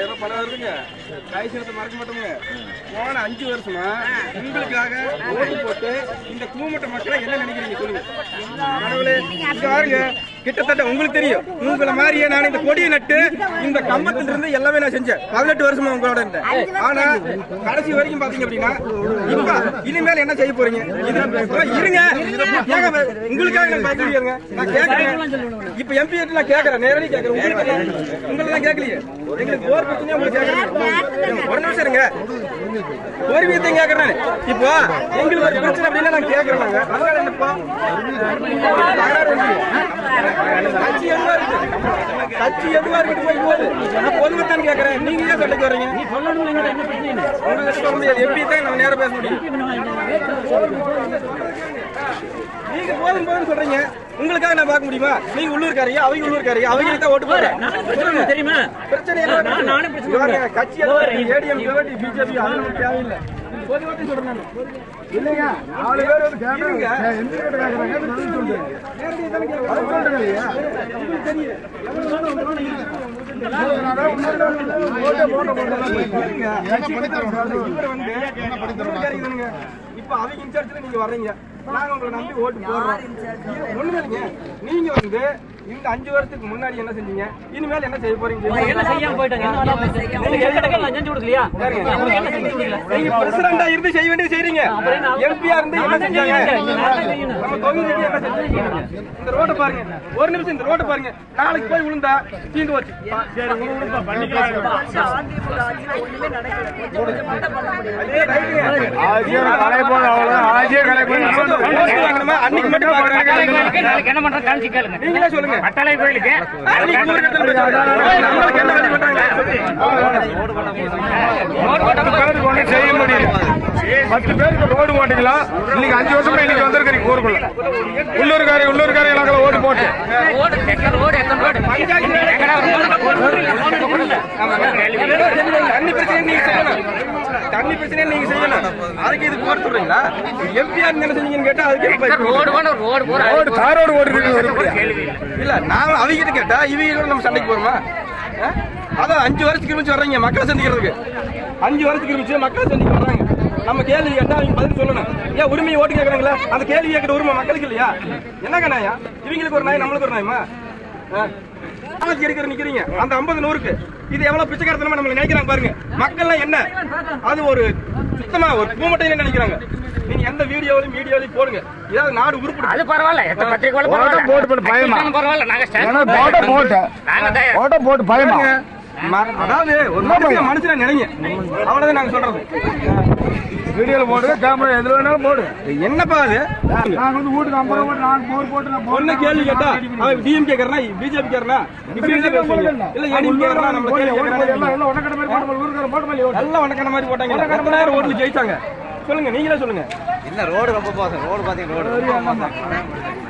Caballero pues ரூபாய் கைசனத்தை மறக்க மாட்டோங்க போன அஞ்சு வருஷமா உங்களுக்காக ஓட்டு போட்டு இந்த கூமட்ட மக்களை என்ன நினைக்கிறீங்க சொல்லுங்க. பாருங்க. கிட்டத்தட்ட உங்களுக்கு தெரியும். உங்களை மாதிரியே நான் இந்த கொடியை நட்டு இந்த கம்பத்துல இருந்து எல்லாமே நான் செஞ்சேன். பதினெட்டு வருஷமா உங்களோட இருந்தேன். ஆனா கடைசி வரைக்கும் பாத்தீங்க அப்படின்னா இப்ப இனிமேல் என்ன செய்ய போறீங்க? இருங்க. உங்களுக்காக நான் பாத்துருக்கேங்க நான் கேட்கறேன் இப்ப எம்பி நான் கேட்கறேன் நேரடி கேட்கறேன் உங்களுக்கு உங்களை தான் கேட்கலையே எங்களுக்கு போர் பிரச்சனையா உங்களுக்கு ஒரு நிமிஷம் இருங்க. ஒரு விஷயத்தையும் கேட்கறேன் இப்போ எங்களுக்கு ஒரு பிரச்சனை அப்படின்னா நான் கேட்கறேன் நாங்க. அதனால என்னப்பா? கட்சி எதுவா இருக்கு? கட்சி எதுவா இருக்கு போய் போகுது நான் பொதுமத்தான் கேட்கறேன் நீங்க ஏன் சண்டைக்கு வர்றீங்க நீ சொல்லணும் என்ன பிரச்சனை உங்களுக்கு சொல்ல முடியாது எம்பி தான் நம்ம நேரம் பேச முடியும்? நீங்க போதும் போதும் சொல்றீங்க. உங்களுக்காக நான் பார்க்க முடியுமா? நீங்க உள்ளூர்காரங்க அவங்க உள்ளூர்காரங்க அவங்களுக்கு தான் ஓட்டு சொல்லுங்க தெரியுமா? பிரச்சனை நான் நானே பண்றேன். கட்சி ஏடிஎம் பிஜேபி அது நமக்கு தேவையில்லை. நான் இல்லைங்க நாலு பேர் வந்து கேட்கறாங்க எந்த கிட்ட கேட்கறாங்க பதில் சொல்றேன்? உங்களுக்கு தானுங்க. இப்ப அவங்க இன்சார்ஜ்ல நீங்க வர்றீங்க. நாங்க உங்களை நம்பி ஓட்டு போடுறோம். ஒண்ணுமே நீங்க வந்து இந்த அஞ்சு வருஷத்துக்கு முன்னாடி என்ன செஞ்சீங்க? இனிமேல் என்ன செய்ய போறீங்க? என்ன செய்யாம போயிட்டாங்க? இருந்து செய்ய வேண்டியது செய்றீங்க. எம்பியா இருந்து என்ன செஞ்சாங்க? நம்ம தொகுதிக்கு என்ன செஞ்சாங்க? இந்த ரோட்டை பாருங்க. ஒரு நிமிஷம் இந்த ரோட்டை பாருங்க. நாளைக்கு போய் விழுந்தா தீந்து வச்சு அன்னைக்கு மட்டும் என்ன பண்றது நீங்களே சொல்லுங்க. பட்டாளை கோயிலுக்கு. செய்ய முடியல. பத்து பேருக்கு ரோடு போட்டீங்களா இன்னைக்கு அஞ்சு வருஷமா இன்னைக்கு வந்திருக்கீங்க ஊருக்குள்ள. உள்ளூர்காரி உள்ளூர்காரி இலாக்கில் ஓட்டு போட்டு. தண்ணி பிரச்சனை நீங்க செய்யணும் தண்ணி பிரச்சனை நீங்க செய்யணும் அதுக்கு இது போட சொல்றீங்களா? எம்பிஆர் என்ன செஞ்சீங்கன்னு கேட்டா அதுக்கு? ரோடு ரோடு ரோடு தாரோடு ஓட்டு இருக்கு இல்ல. நான் அவங்க கிட்ட இவங்க நம்ம சண்டைக்கு போறோமா? அதான் அஞ்சு வருஷத்துக்கு இருந்துச்சு வர்றீங்க மக்களை சந்திக்கிறதுக்கு. அஞ்சு வருஷத்துக்கு இருந்துச்சு மக்களை சந்திக்க வர்றாங்க. நம்ம கேள்வி கேட்டா அவங்க பதில் சொல்லணும். ஏன் உரிமையை ஓட்டு கேட்கறாங்களா? அந்த கேள்வி கேட்கிற உரிமை மக்களுக்கு இல்லையா? என்னங்க நாயா இவங்களுக்கு ஒரு நாய் நம்மளுக்கு ஒரு நாயமா? நாளைக்கு எடுக்கிற நிக்கிறீங்க. அந்த ஐம்பது நூறுக்கு. இது எவ்வளவு பிச்சைக்காரத்தனமா நம்மள நினைக்கிறாங்க பாருங்க. மக்கள்லாம் என்ன? அது ஒரு சுத்தமா ஒரு பூமட்டையில நினைக்கிறாங்க? நீங்க எந்த வீடியோவிலும் மீடியாவிலும் போடுங்க. ஏதாவது நாடு உருப்படும் அது பரவாயில்ல. எத்தனை பத்திரிக்கை போட்டு போட்டு பயமா? பரவாயில்ல. நாங்க போட்ட போட்டு போட்டு பயமா? அதாவது ஒரு மனுஷனை நினைங்க. அவ்வளவுதான் நாங்க சொல்றது. வீடியோல போடு கேமரா எதுல வேணாலும் போடு. என்னப்பா அது? நாங்க வந்து வீட்டுக்கு ஐம்பது ரூபா போட்டு நாங்க போர் போட்டு நான் ஒண்ணு கேள்வி கேட்டா அவன் டிஎம்கே காரனா பிஜேபி பேசுவீங்க? இல்ல. ஏடிஎம் காரனா நம்ம எல்லாம் உனக்கட மாதிரி போட்டு எல்லாம் உனக்கான மாதிரி போட்டாங்க. எத்தனாயிரம் ஓட்டுல ஜெயிச்சாங்க? சொல்லுங்க நீங்களே சொல்லுங்க. இல்ல ரோடு ரொம்ப மோசம். ரோடு பாத்தீங்கன்னா ரோடு